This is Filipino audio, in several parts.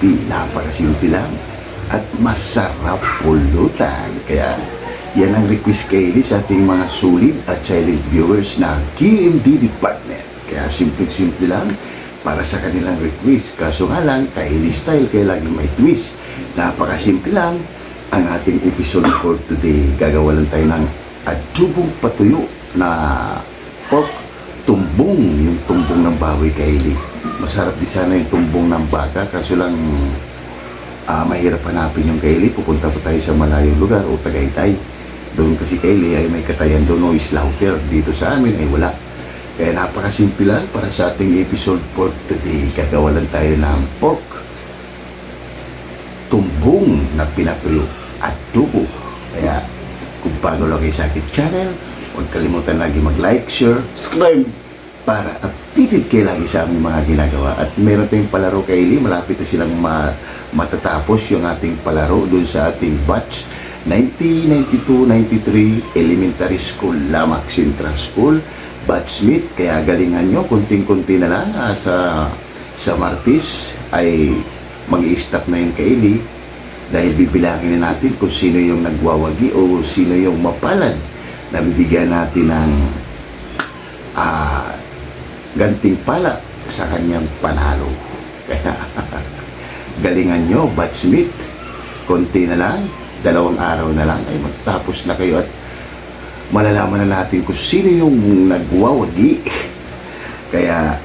Napakasimple lang at masarap pulutan. Kaya yan ang request kay Eli sa ating mga sulit at silent viewers na KMD Department. Kaya simple-simple lang para sa kanilang request. Kaso nga lang, kay style, kaya lagi may twist. Napakasimple lang ang ating episode for today. Gagawa lang tayo ng adubong patuyo na pork tumbong, yung tumbong ng baboy kay Eli. Masarap din sana yung tumbong ng baka, kaso lang ah mahirap hanapin yung Kaylee, pupunta pa tayo sa malayong lugar o Tagaytay. Doon kasi Kaylee ay may katayan doon o slaughter. Dito sa amin ay wala. Kaya napakasimple lang para sa ating episode for today. Gagawa lang tayo ng pork tumbong na pinatuyo at tubo. Kaya kung bago lang kayo sa aking channel, huwag kalimutan lagi mag-like, share, subscribe para updated kayo lagi sa aming mga ginagawa. At meron tayong palaro kay Eli, malapit na silang ma- matatapos yung ating palaro dun sa ating batch 1992-93 Elementary School, Lamak Central School, batchmate. Kaya galingan nyo, kunting-kunti na lang ah, sa, sa Martis ay mag stop na yung kay Eli dahil bibilangin na natin kung sino yung nagwawagi o sino yung mapalad na bibigyan natin ng ah, ganting pala sa kanyang panalo. Kaya galingan nyo, batchmate. Konti na lang, dalawang araw na lang ay magtapos na kayo at malalaman na natin kung sino yung nagwawagi. Kaya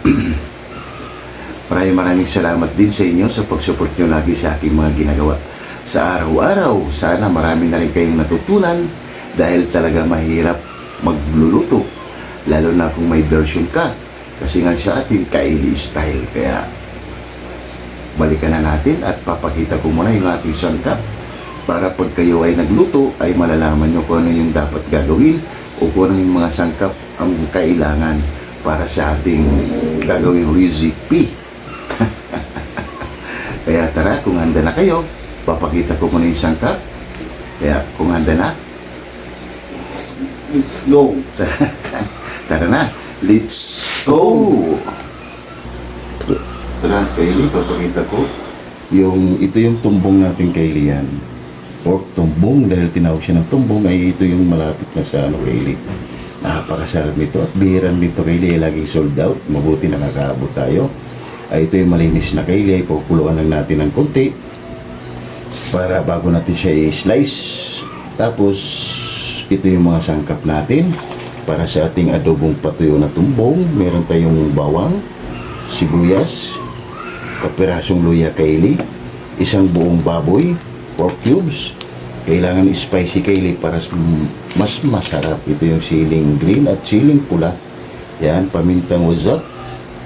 maraming maraming salamat din sa inyo sa pag-support nyo lagi sa aking mga ginagawa sa araw-araw. Sana marami na rin kayong natutunan dahil talaga mahirap magluluto. Lalo na kung may version ka. Kasi nga sa atin, kaili style. Kaya balikan na natin at papakita ko muna yung ating sangkap para pag kayo ay nagluto ay malalaman nyo kung ano yung dapat gagawin o kung ano yung mga sangkap ang kailangan para sa ating gagawing recipe. Kaya tara, kung handa na kayo, papakita ko muna yung sangkap. Kaya kung handa na, Let's go. tara na, let's go! Tara, Kaylee, papakita ko. Yung, ito yung tumbong natin Kaylee yan. Pork tumbong, dahil tinawag siya ng tumbong, ay ito yung malapit na sa ano Kaylee. Napakasarap nito at bihiran dito Kaylee, ay laging sold out. Mabuti nakakaabot tayo. Ay, ito yung malinis na Kaylee, ay pupuluan lang natin ng konti para bago natin siya i-slice. Tapos, ito yung mga sangkap natin para sa ating adobong patuyo na tumbong. Meron tayong bawang, sibuyas, kapirasong luya kaili, isang buong baboy, pork cubes. Kailangan spicy kaili para mas masarap. Ito yung siling green at siling pula. Yan, pamintang wazap.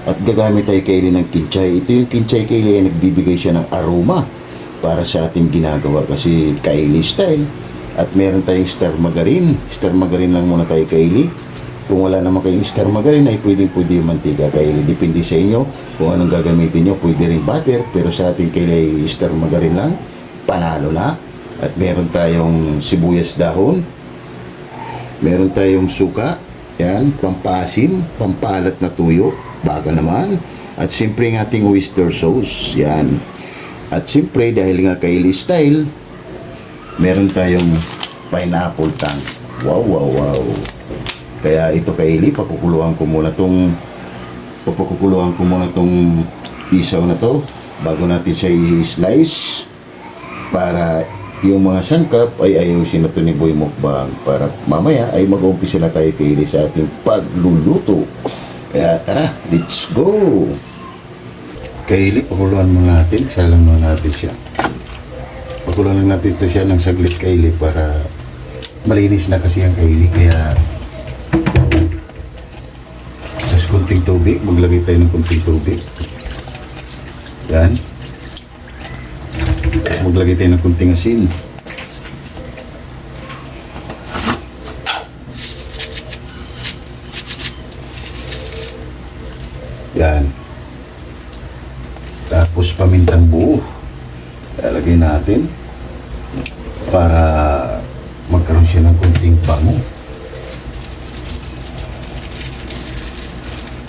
At gagamit tayo kaili ng kinchay. Ito yung kinchay kaili ay nagbibigay siya ng aroma para sa ating ginagawa kasi kaili style. At meron tayong star margarine. Star margarine lang muna tayo kaili. Kung wala naman kayong star margarine ay pwedeng pwede yung mantika kaili. Depende sa inyo kung anong gagamitin nyo. Pwede rin butter pero sa ating kaili ay star margarine lang. Panalo na. At meron tayong sibuyas dahon. Meron tayong suka. Yan, pampasim, pampalat na tuyo. Baga naman. At siyempre ang ating oyster sauce. Yan. At siyempre dahil nga kaili style, meron tayong pineapple tank. Wow, wow, wow. Kaya ito kaili, pakukuluan ko muna tong papakukuluan ko muna tong isaw na to bago natin siya i-slice para yung mga sangkap ay ayusin na to ni Boy Mukbang para mamaya ay mag-umpisa na tayo kaili sa ating pagluluto. Kaya tara, let's go! Kaili, pakuluan muna natin. Salang muna natin siya. Pakuluan lang natin ito siya ng saglit kaili para malinis na kasi ang kaili. Kaya tapos kunting tubig. Maglagay tayo ng kunting tubig. Yan. Tapos maglagay tayo ng kunting asin. Yan. Tapos pamintang buo. Lalagay natin para magkaroon siya ng kunting bango.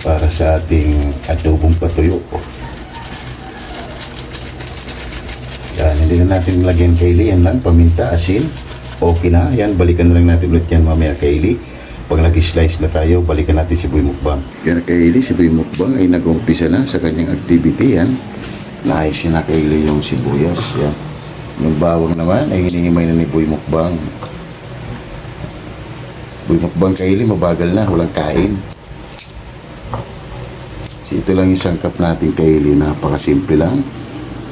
Para sa ating adobong patuyo. Pwede na natin lagyan Kaylee. Yan lang, paminta, asin. Okay na. Yan, balikan na lang natin ulit yan mamaya Kaylee. Pag nag-slice na tayo, balikan natin si Boy Mukbang. Yan Kaylee, si Boy Mukbang ay nag-umpisa na sa kanyang activity. Yan. Naayos niya na Kaylee yung sibuyas. Yan. Yung bawang naman ay hinihimay na ni Boy Mukbang. Boy Mukbang Kaylee, mabagal na. Walang kain. Ito lang yung sangkap natin Kaylee. Napakasimple lang.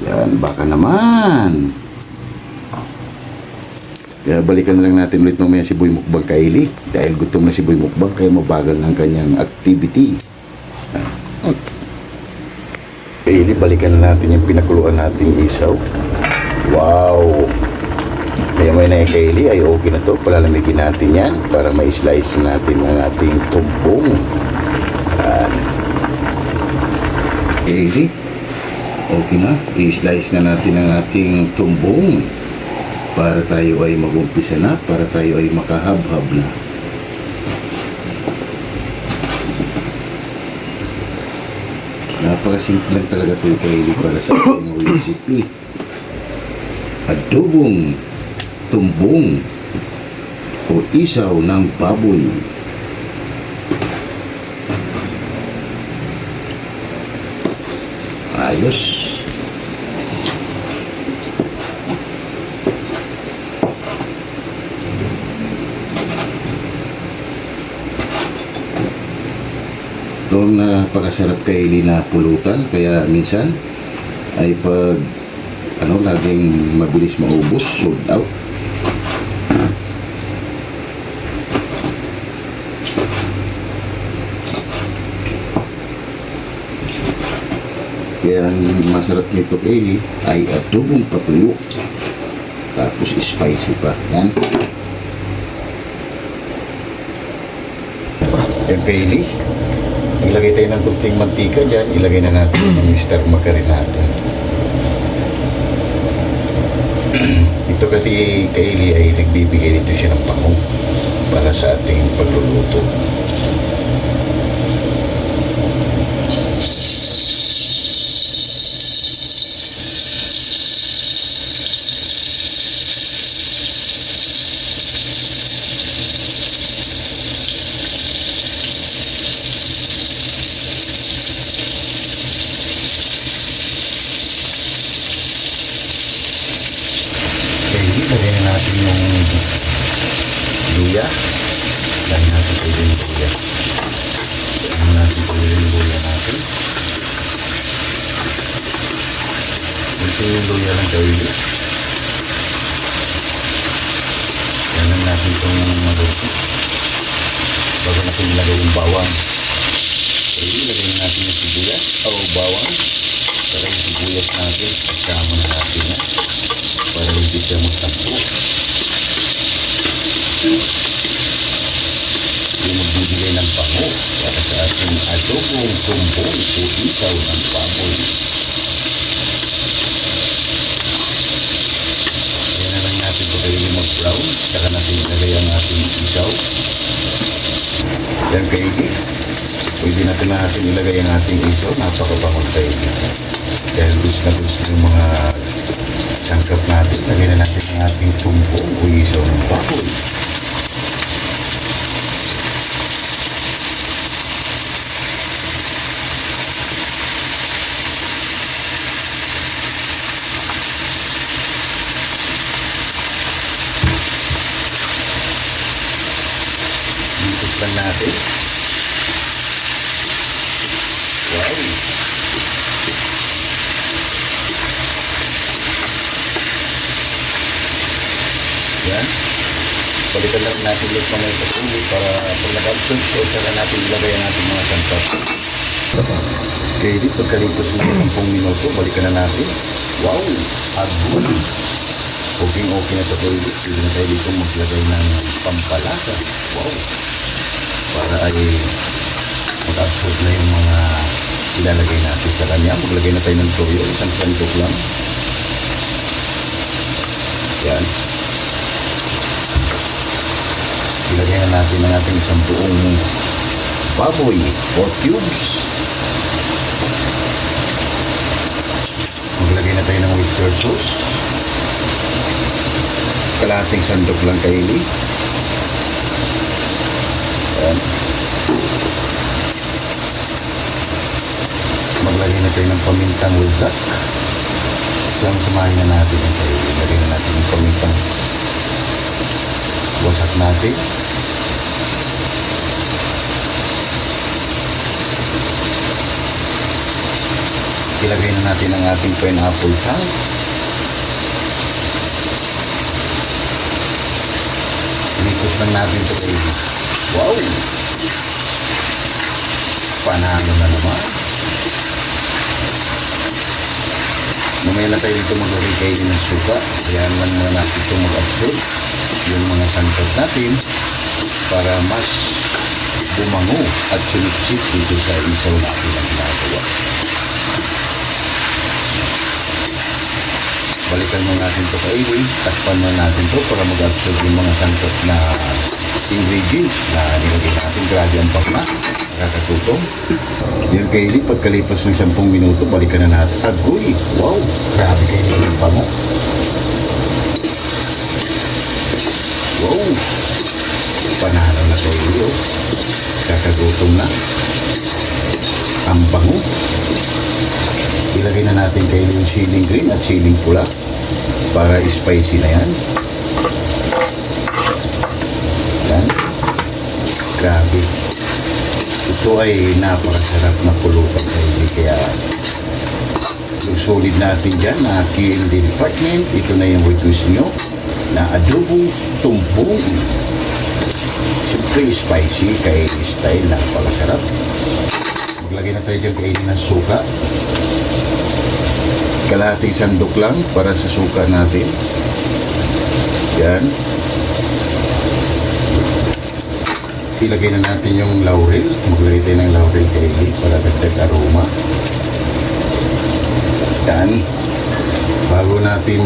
Yan, baka naman. Kaya balikan na lang natin ulit mamaya si Boy Mukbang Kaili. Dahil gutom na si Boy Mukbang kaya mabagal ng kanyang activity. Ah. Kaili, balikan na natin yung pinakuluan nating isaw. Wow! Kaya may na Kaili ay okay na to. Palalamigin natin yan para ma-slice natin ang ating tumpong. Yan. Kaili, okay na. I-slice na natin ang ating tumbong para tayo ay mag-umpisa na, para tayo ay makahab-hab na. Napakasimple lang talaga ito kaili para sa ating recipe. Adobong tumbong o isaw ng baboy. Ayos. Ito ang napakasarap kainin na pulutan. Kaya minsan ay pag ano, laging mabilis maubos, sold out. Kaya ang masarap nito kaili ay adobong patuyo. Tapos spicy pa. Yan. Yan kaili. Ilagay tayo ng kunting mantika dyan. Ilagay na natin yung Mr. Makarin natin. Ito kasi kaili ay nagbibigay dito siya ng pango para sa ating pagluluto. Kaili, lagay na natin yung luya. Lagay natin po yung luya. Lagay natin po yung luya natin. Ito yung luya lang kaili. Yan lang natin itong maluto. Bago natin ilagay yung bawang. Kaili, lagay na natin yung sibuyas o bawang. Saka yung sibuyas natin. Kasama na natin yan para hindi siya magtampo. Yung magbibigay ng pango para sa ating adobong tumbong o ikaw ng baboy. Kaya na lang natin ito kayo yung mag-brown, saka natin ilagay ang ating isaw. Yan kayo, pwede natin natin ilagay ang ating isaw, napakabangon tayo. Dahil gusto na gusto yung mga sangkap natin, lagyan na natin ang ating tumpong o isaw ng baboy. Dikit lang natin. Wow! Yan. Balikan lang natin ulit mamaya sa tuloy para pag nag-absent ko, saka natin ilagay ang ating mga sangkap. Okay, di pagkalipas ng 10 minuto, balikan na natin. Wow! Agul! Okay, okay na sa toilet. Pwede na tayo dito maglagay ng pampalasa. Wow! Para ay mag-absorb na yung mga ilalagay natin sa kanya. Maglagay na tayo ng toyo. Isang sandok lang. Yan. Na natin ang ating isang buong baboy or cubes. Maglagay na tayo ng oyster sauce. Kalating sandok lang Kylie. Yan. Maglagay na tayo ng pamintang ulsak. Siyang sumahin na natin yung Kylie. Lagay na natin yung pamintang wasak natin. Ilagay na natin ang ating pineapple chunk. Likos lang natin ito kay Wow! Panalo na naman. Mamaya lang tayo dito kayo ng suka. Kaya lang muna natin ito mag-absorb yung mga santot natin para mas bumango at sulit-sit dito sa isaw natin na ginagawa. Balikan mo natin ito kaili, takpan mo natin ito para mag-absorb yung mga santot na ingredients na nilagay natin. Grabe ang pagma, nakakatutong. Yung kaili, pagkalipas ng 10 minuto, balikan na natin. Agoy! Wow! Grabe kaili yung pango. Wow! Panalo na sa iyo. Kakagutom na. Ang bango. Ilagay na natin kayo yung siling green at siling pula para spicy na yan. Yan. Grabe. Ito ay napakasarap na pulutan kayo. Kaya yung solid natin dyan na KLD department, ito na yung request nyo na adobong tumpong. Siyempre spicy kay style napakasarap. Maglagay na tayo dyan kainin ng suka. Kalahating sandok lang para sa suka natin. Yan. Ilagay na natin yung laurel. Maglagay tayo ng laurel kaili para dagdag aroma. Yan. Bago natin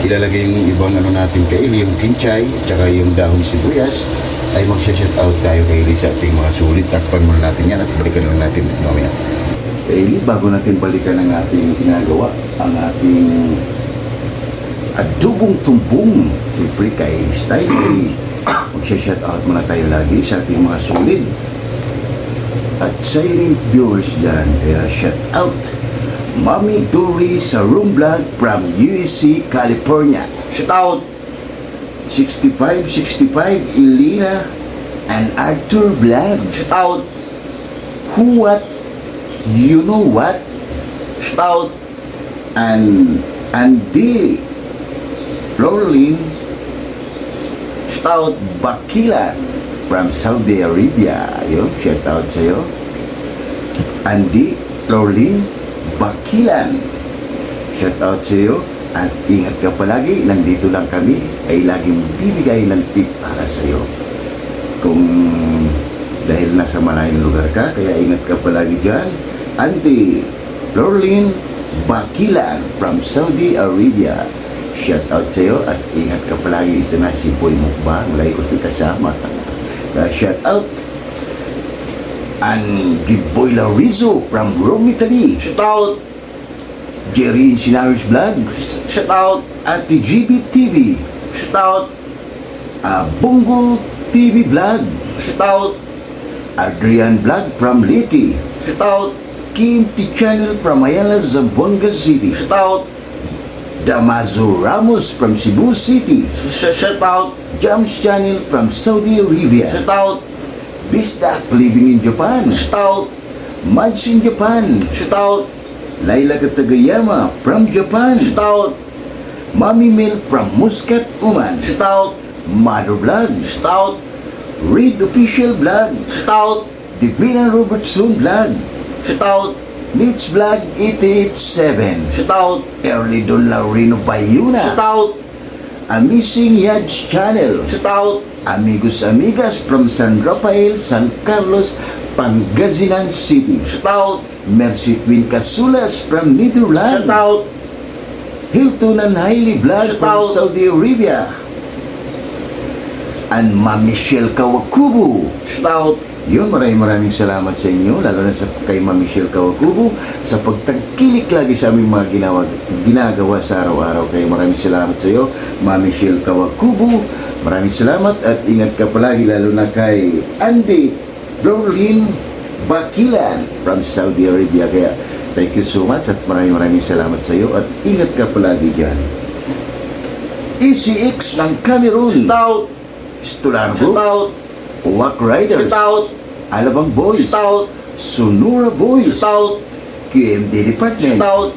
ilalagay yung ibang ano natin kaili, yung kinchay, tsaka yung dahon sibuyas, ay magsha-shout out tayo kaili sa ating mga sulit. Takpan muna natin yan at balikan lang natin mamaya. Kaili, bago natin balikan ang ating ginagawa, ang ating adobong tumbong. Siyempre kay Style, ay magsha-shout out muna tayo lagi sa ating mga sulit at silent viewers dyan. Kaya shout out Mami Dory sa Room Vlog from USC, California. Shout out 6565 Elena and Arthur Vlog. Shout out Who What You Know What. Shout out and Andy Rolling. Shout out Bakilan from Saudi Arabia. Yun, shout out sa'yo. Andy Rolling Bakilan. Shout out sa iyo at ingat ka palagi. Nandito lang kami ay laging bibigay ng tip para sa iyo. Kung dahil nasa malayong lugar ka, kaya ingat ka palagi dyan. Auntie Lorlin Bakilan from Saudi Arabia. Shout out sa iyo at ingat ka palagi. Ito na si Boy Mukbang. Lagi ko kasama. Kaya shout out and the Boiler Rizzo from Rome, Italy. Shout out Jerry Sinaris Vlog. Shout out Ate GB TV. Shout out uh, Bungo TV Vlog. Shout out Adrian Vlog from Liti. Shout out Kim T Channel from Ayala, Zamboanga City. Shout out Damaso Ramos from Cebu City. Sh- Shout out Jams Channel from Saudi Arabia. Shout out Bisdak living in Japan. Shout out Mads in Japan. Shout out Laila Katagayama from Japan. Shout out Mami Mil from Muscat, Oman. Shout out Mother Vlog. Shout out Read Official Vlog. Shout out Divina Robertson Vlog. Shout out Mitch Vlog 887. Shout out Early Don Laurino Bayuna. Shout out Amazing Yads Channel. Shout out Amigos Amigas from San Rafael, San Carlos, Pangasinan City. Shout out Mercy Twin Casulas from Netherlands. Shout out Hilton and Hailey Vlog from Saudi Arabia. And Ma Michelle Kawakubo. Shout out Yun, maraming maraming salamat sa inyo, lalo na sa kay Ma'am Michelle Kawakubo sa pagtangkilik lagi sa aming mga ginawa, ginagawa sa araw-araw. Kaya maraming salamat sa iyo, Ma'am Michelle Kawakubo. Maraming salamat at ingat ka palagi, lalo na kay Andy Brolin Bakilan from Saudi Arabia. Kaya thank you so much at maraming maraming salamat sa iyo at ingat ka palagi dyan. ECX ng Cameroon. Stout, Stolargo. stout, Walk Riders. stout, Alabang Boys. stout, Sonora Boys. stout, QMD Department. stout,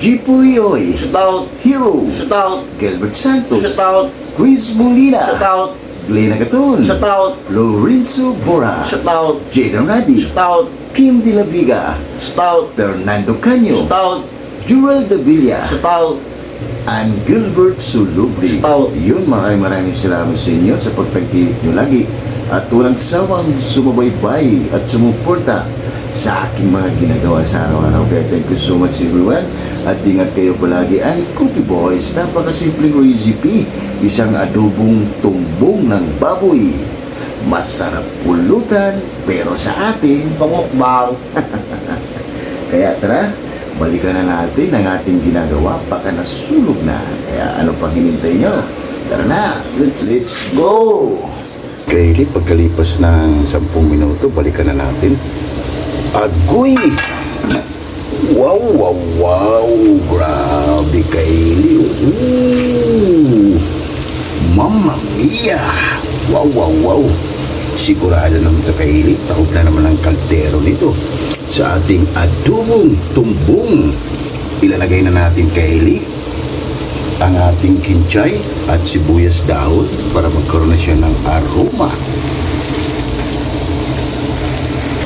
Jipuyoy. stout, Hero. stout, Gilbert Santos. stout, Chris Molina. stout, Glenn Agaton. stout, Lorenzo Bora. stout, Jaden Radi. stout, Kim De La Viga. stout, Fernando Canyo. stout, Jurel De Villa. stout, and Gilbert Sulubri. Stout. Yun, maraming maraming salamat sa inyo sa pagtangkilik nyo lagi at walang sawang sumabaybay at sumuporta sa aking mga ginagawa sa araw-araw. Kaya thank you so much everyone at ingat kayo palagi. Ang Cookie Boys, napakasimpleng recipe, isang adobong tumbong ng baboy. Masarap pulutan, pero sa atin, pamukbang, kaya tara, balikan na natin ang ating ginagawa baka nasulog na. Kaya ano pang hinintay nyo? Tara na, let's go! Kaylee, pagkalipas ng 10 minuto, balikan na natin. Agoy! Wow, wow, wow! Grabe, Kaylee! Ooh! Mamma mia! Wow, wow, wow! Sigurado naman ito, Kaylee. Takot na naman ang kaldero nito sa ating adobong tumbong. Ilalagay na natin, Kaylee, ang ating kinchay at sibuyas dahon para magkaroon na siya ng aroma.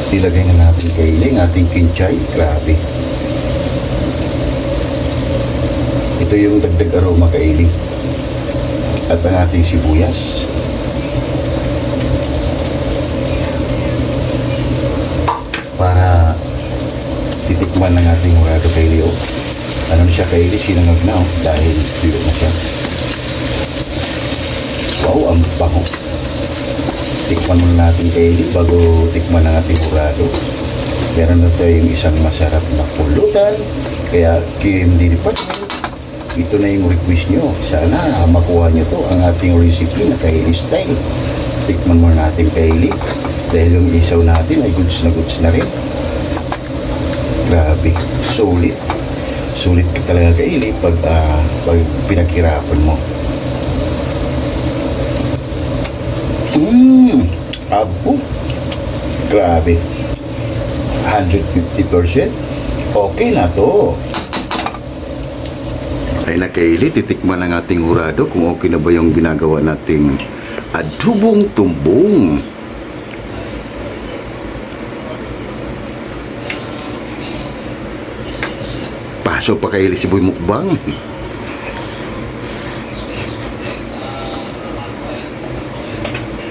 Ilagay na natin, Kaylee, ang ating kinchay. Grabe. Ito yung dagdag aroma, Kaylee. At ang ating sibuyas. para titikman ng ating murado kay Leo. Ano na siya kay Leo, sinangag na oh, dahil tuyo na siya. Wow, ang bango. Tikman muna natin kay Leo bago tikman ng ating murado. Meron na tayo yung isang masarap na pulutan. Kaya KMD Department, ito na yung request nyo. Sana makuha nyo to ang ating recipe na Kylie style. Tikman muna natin Kylie. Dahil yung isaw natin ay goods na goods na rin. Grabe, solid. Sulit ka talaga Kylie pag, ah, pag pinaghirapan mo. Mmm, abo. Grabe. 150%. Okay na to. Ay na Kaylee, titikman ang ating hurado kung okay na ba yung ginagawa nating adubong tumbong. Paso pa kay si Boy Mukbang.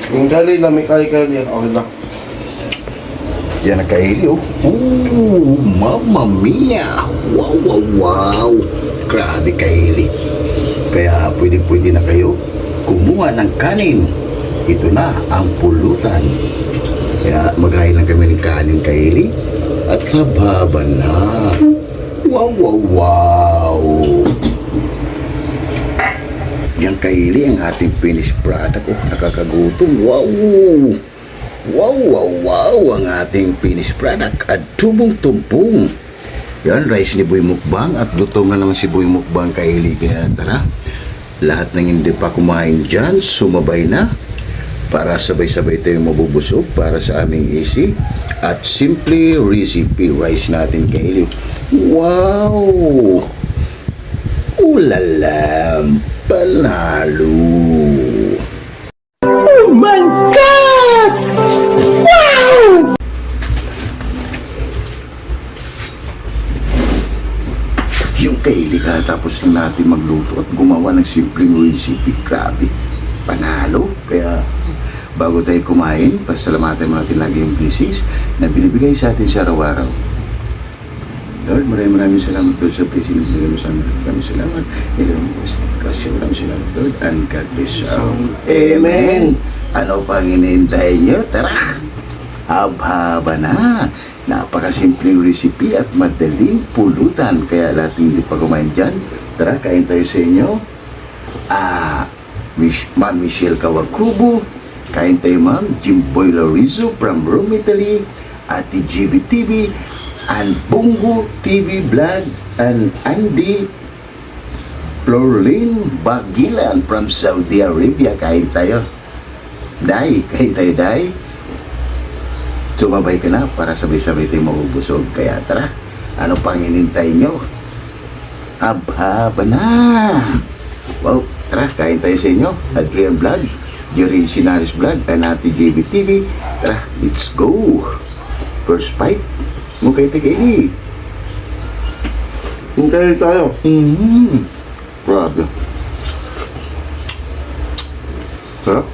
Yung dali na may kaya-kaya, okay na. Yan ang kaili, oh. Ooh, mamma mia! Wow, wow, wow! Grabe kaili. Kaya pwede-pwede na kayo kumuha ng kanin. Ito na ang pulutan. Kaya maghain lang kami ng kanin kaili at hababa na. Wow, wow, wow! Yan kaili ang ating finished product. Oh, nakakagutom. Wow! Wow, wow, wow! Ang ating finished product at tubong tumpong. Yan, rice ni Boy Mukbang at lutong na naman si Boy Mukbang kaili. Kaya tara, lahat ng hindi pa kumain dyan, sumabay na para sabay-sabay tayong mabubusog para sa aming easy at simply recipe rice natin kaili. Wow! Ulala, panalo! Oh my God! Wow! Yung kaili ka tapos na natin magluto at gumawa ng simpleng recipe. Grabe. Panalo. Kaya bago tayo kumain, pasalamatan mo natin lagi yung blessings na binibigay sa atin sa araw-araw. Lord, maraming maraming salamat Lord sa blessing na binigay mo sa amin. Maraming salamat. Ilang kasi maraming salamat Lord and God bless you. Amen. Ano pang hinihintay nyo? Tara! Haba na. Napakasimpleng recipe at madaling pulutan. Kaya lahat hindi pa kumain dyan, tara, kain tayo sa inyo. Ah, Mich Ma'am Michelle Kawakubo, kain tayo ma'am, Jimboy Lorizzo from Rome, Italy, Ate GB TV, and Bungo TV Vlog, and Andy Florlin Bagilan from Saudi Arabia. Kain tayo. Day, kain tayo, Day. Sumabay ka na para sabay-sabay tayo mabubusog. Kaya tara, ano pang inintay nyo? Abhaba na! Wow, tara, kain tayo sa inyo. Adrian Vlog, Jerry Sinaris Vlog, and Ate JB TV. Tara, let's go! First bite, mukay tagay Hintay tayo. Mm-hmm. Grabe. Sarap.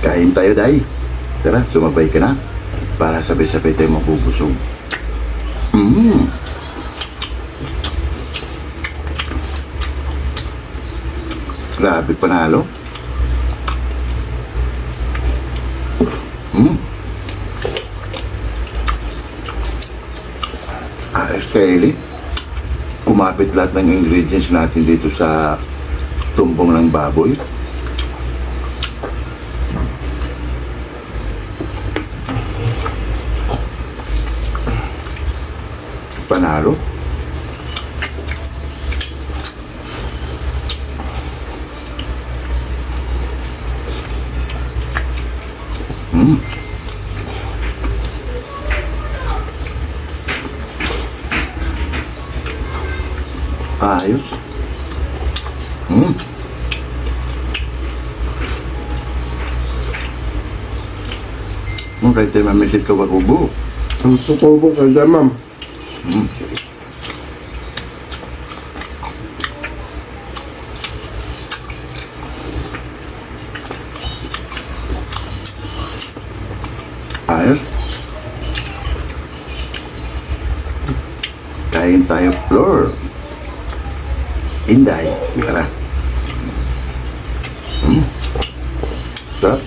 Kain tayo, Day. Tara, sumabay ka na. Para sabay-sabay tayo mabubusog. Mm. Grabe panalo. Mm. Ayos kaili. Kumapit lahat ng ingredients natin dito sa tumbong ng baboy. Panalo. Mm. Ayos. Mm. Nung kahit tayo mamisit ka wakubo. Ang sukubo ka dyan, ma'am. Ayos. Kain tayo floor. Inday. Tara. Hmm. Sarap.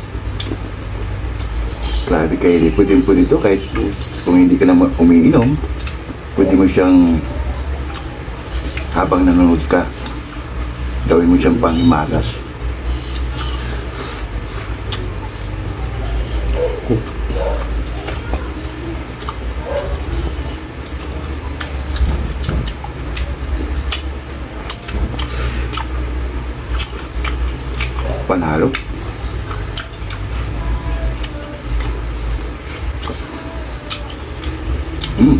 Grabe kayo. Pwede po nito kahit kung hindi ka na umiinom, pwede mo siyang habang nanonood ka, gawin mo siyang panghimagas. Panalo. Mm.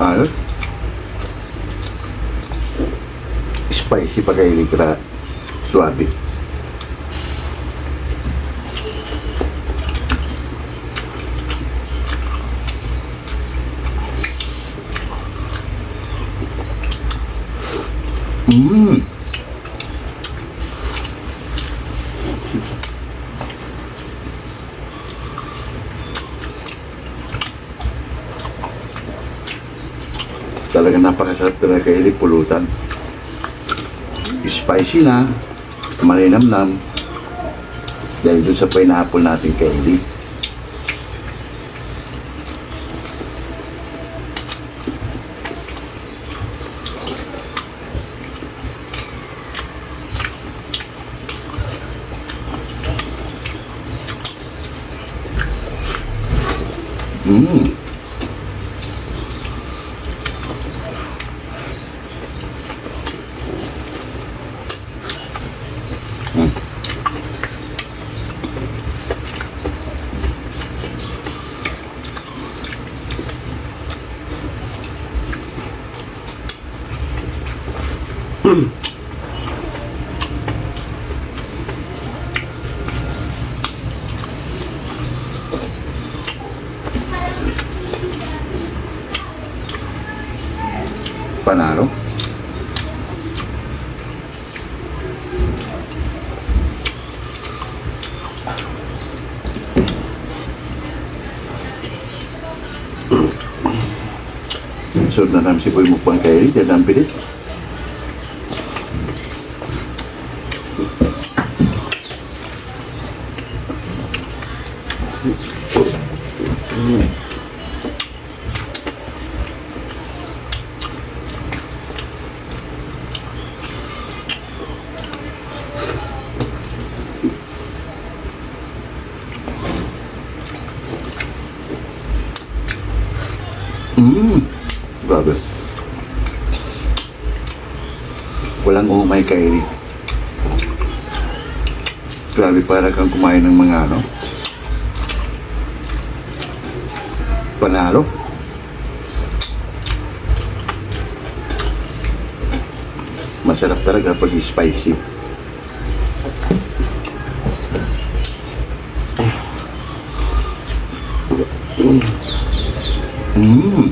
Ayos. Spicy pa kayo kira suabe. Mm. Napakasarap talaga kay pulutan. Spicy na, malinamnam. Dahil dun sa pineapple natin kay Eli. Mm. Sunod na namin Mukbang Kairi, dahil ang. Para kang kumain ng mga ano. Panalo. Masarap talaga pag spicy. Mmm.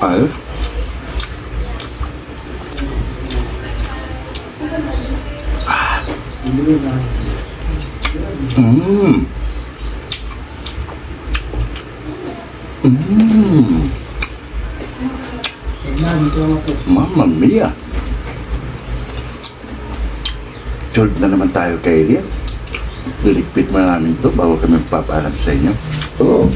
Ayos. Mmm. Mmm. Mia. Solve na naman tayo kay Elia. Liligpit mo namin to bago kami papaalam sa inyo. Oo.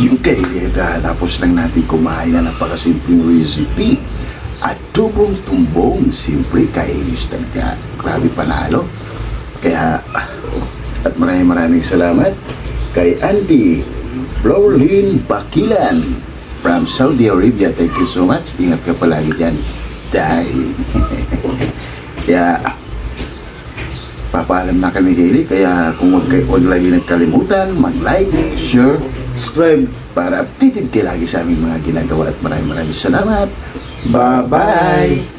Yung kay Elia, tapos lang natin kumain na napakasimpleng recipe. At tubong-tumbong, siyempre, kainis talaga. Grabe panalo. Kaya, at maraming maraming salamat kay Andy Florlin Bakilan from Saudi Arabia. Thank you so much. Ingat ka palagi dyan. Dahil, kaya, papaalam na kami daily. Kaya kung wag, kayo, wag lagi nagkalimutan, mag-like, share, subscribe para updated kayo lagi sa aming mga ginagawa at maraming maraming salamat. Bye-bye!